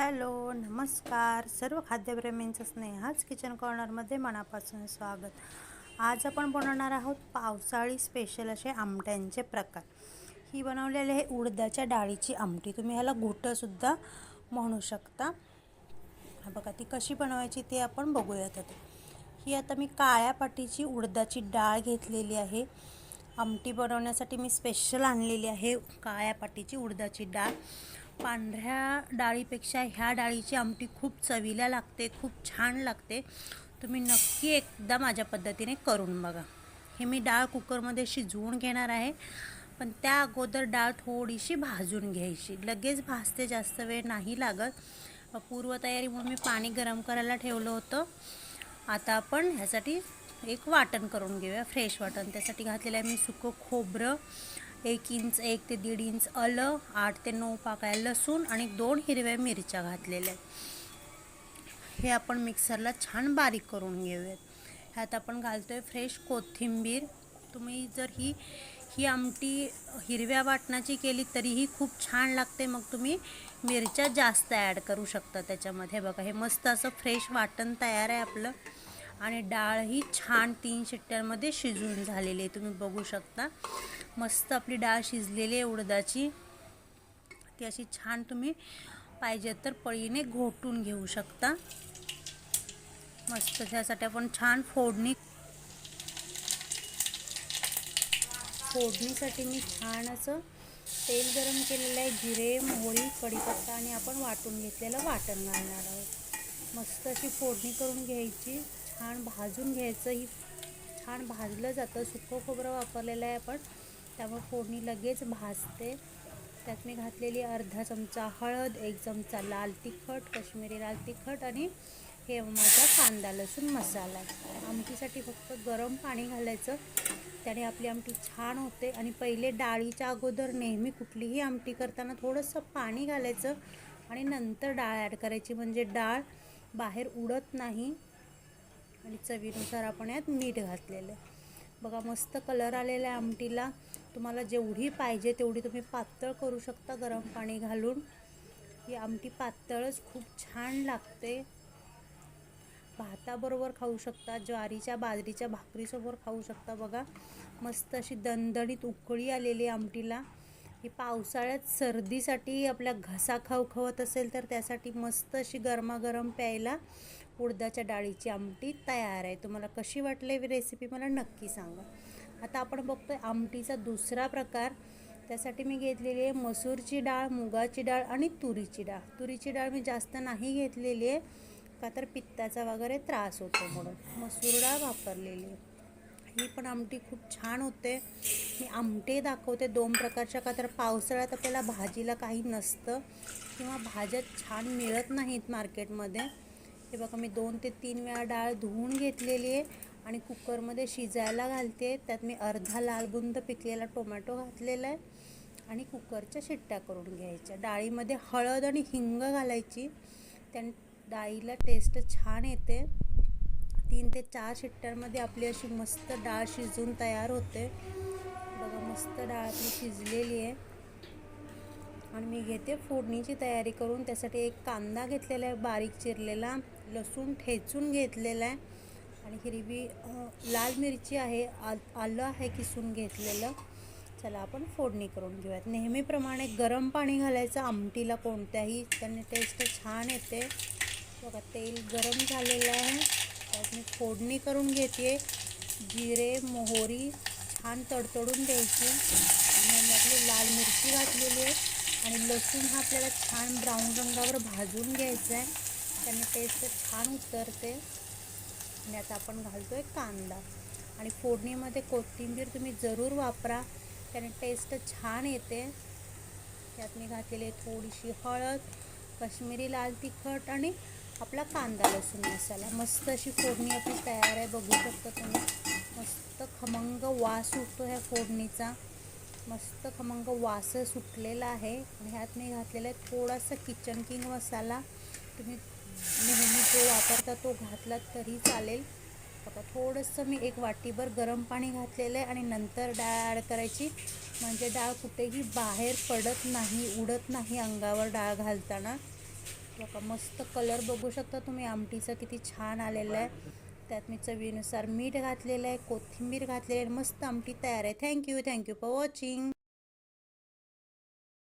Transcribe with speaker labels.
Speaker 1: Hello नमस्कार. सर्व खाद्यप्रेमींचं स्नेहाच kitchen कॉर्नरमध्ये मनापासून स्वागत. आज आपण बनवणार आहोत पावसाळी स्पेशल असे आमट्यांचे प्रकार. ही बनवलेली आहे उडदाच्या डाळीची आमटी. तुम्ही ह्याला घुटंसुद्धा म्हणू शकता. बघा ती कशी बनवायची ते आपण बघूयात आता. ही आता मी काळ्या पाटीची उडदाची डाळ घेतलेली आहे. आमटी बनवण्यासाठी मी स्पेशल आणलेली आहे काळ्या पाटीची उडदाची डाळ. पांढऱ्या डाळीपेक्षा ह्या डाळीची आमटी खूप चवीला लागते खूप छान लागते. तुम्ही नक्की एकदा माझ्या पद्धतीने करून बघा. हे मी डाळ कुकरमध्ये शिजवून घेणार आहे. पण त्या अगोदर डाळ थोडीशी भाजून घ्यायची. लगेच भाजते जास्त वेळ नाही लागत. पूर्वतयारी म्हणून मी पाणी गरम करायला ठेवलं होतं. आता आपण ह्यासाठी एक वाटण करून घेऊया फ्रेश वाटण. त्यासाठी घातलेलं आहे मी सुकं खोबरं. एक इंच एक ते दीड इंच आलं आठ ते नऊ पाकळ्या लसूण आणि दोन हिरव्या मिरच्या घातलेल्या आहेत. हे आपण मिक्सरला छान बारीक करून घेऊयात. ह्यात आपण घालतो आहे फ्रेश कोथिंबीर. तुम्ही जर ही ही आमटी हिरव्या वाटणाची केली तरीही खूप छान लागते. मग तुम्ही मिरच्या जास्त ॲड करू शकता त्याच्यामध्ये. बघा हे मस्त असं फ्रेश वाटण तयार आहे आपलं. आणि डाळ ही छान तीन शिट्ट्यांमध्ये शिजून झालेली आहे. तुम्ही बघू शकता. मस्त आपली डाळ शिजलेली आहे उडदाची. ती अशी छान तुम्ही पाहिजे तर पळीने घोटून घेऊ शकता. मस्त त्यासाठी आपण छान फोडणी फोडणीसाठी मी छान असं तेल गरम केलेलं आहे जिरे मोहरी कढीपत्ता आणि आपण वाटून घेतलेलं वाटण घालणार आहोत. मस्त अशी फोडणी करून घ्यायची छान भाजून घ्यायचं ही छान भाजलं जातं. सुकं खोबरं वापरलेलं आहे आपण. त्यामुळे फोडणी लगेच भाजते. त्यात मी घातलेली अर्धा चमचा हळद एक चमचा लाल तिखट कश्मीरी लाल तिखट आणि हे माझा कांदा लसूण मसाला. आहे आमटीसाठी फक्त गरम पाणी घालायचं. त्याने आपली आमटी छान होते आणि पहिले डाळीच्या अगोदर नेहमी कुठलीही आमटी करताना थोडंसं पाणी घालायचं आणि नंतर डाळ ॲड करायची. म्हणजे डाळ बाहेर उडत नाही आणि चवीनुसार आपण यात मीठ घातलेलं. आहे बघा मस्त कलर आलेला आहे आमटीला. तुम्हाला जेवढी पाहिजे तेवढी तुम्ही पातळ करू शकता गरम पाणी घालून. ही आमटी पातळच खूप छान लागते. भाताबरोबर खाऊ शकता ज्वारीच्या बाजरीच्या भाकरीसोबत खाऊ शकता बघा. मस्त अशी दणदणीत उकळी आलेली आमटीला. ही पावसाळ्यात सर्दीसाठी आपल्या घसा खवखवत असेल तर त्यासाठी मस्त अशी गरमागरम प्यायला उडदाच्या डाळीची आमटी तयार आहे. तुम्हाला कशी वाटली रेसिपी मला नक्की सांगा. आता आपण बघतोय आमटीचा दुसरा प्रकार. त्यासाठी मी घेतलेली आहे मसूरची डाळ मुगाची डाळ आणि तुरीची डाळ. तुरीची डाळ मी जास्त नाही घेतलेली आहे का तर पित्ताचा वगैरे त्रास होतो म्हणून. मसूर डाळ वापरलेली आहे. ही पण आमटी खूप छान होते. मी आमटे दाखवते दोन प्रकारच्या का तर पावसाळ्यात आपल्याला भाजीला काही नसतं किंवा भाज्या छान मिळत नाहीत मार्केटमध्ये. हे बघा मी दोन ते तीन वेळा डाळ धुवून घेतलेली आहे. आणि कुकरमध्ये शिजायला घालते. त्यात मी अर्धा लाल बुंद पिकलेला टोमॅटो घातलेला आहे आणि कुकरच्या शिट्ट्या करून घ्यायच्या. डाळीमध्ये हळद आणि हिंग घालायची. त्या डाळीला टेस्ट छान येते. तीन ते चार शिट्ट्यांमध्ये आपली अशी मस्त डाळ शिजून तयार होते. बघा मस्त डाळ आपली शिजलेली आहे. आणि मी घेते फोडणीची तयारी करून. त्यासाठी एक कांदा घेतलेला आहे बारीक चिरलेला. लसूण ठेचून घेतलेला आहे. आणि हिरवी लाल मिरची आहे आल आलं आहे किसून घेतलेलं. चला आपण फोडणी करून घेऊयात. नेहमीप्रमाणे गरम पाणी घालायचं आमटीला कोणत्याही त्याने टेस्ट छान येते. बघा तेल गरम झालेलं आहे. त्यात मी फोडणी करून घेते जिरे मोहरी छान तडतडून द्यायची. आणि आपली लाल मिरची घातलेली आहे. आणि लसूण हा आपल्याला छान ब्राऊन रंगावर भाजून घ्यायचा आहे. त्याने टेस्ट छान उतरते. आणि आता आपण घालतो आहे कांदा. आणि फोडणीमध्ये कोथिंबीर तुम्ही जरूर वापरा. त्याने टेस्ट छान येते. त्यात मी घातलेली आहे थोडीशी हळद कश्मीरी लाल तिखट आणि आपला कांदा लसूण मसाला. मस्त अशी फोडणी आपली तयार आहे. बघू शकता तुम्ही. मस्त खमंग वास सुटतो ह्या फोडणीचा. मस्त खमंग वास सुटलेला आहे. आणि ह्यात मी घातलेला आहे थोडासा किचन किंग मसाला. तुम्ही नेहमी जो वापरता तो घातला तरी चालेल. बघा थोडंसं मी एक वाटीभर गरम पाणी घातलेलं आहे आणि नंतर डाळ ॲड करायची. म्हणजे डाळ कुठेही बाहेर पडत नाही उडत नाही अंगावर डाळ घालताना. बघा मस्त कलर बघू शकता तुम्ही. आमटीचा किती छान आलेला आहे. त्यात मी चवीनुसार मीठ घातलेलं आहे कोथिंबीर घातलेली आहे. मस्त आमटी तयार आहे. Thank you thank you for watching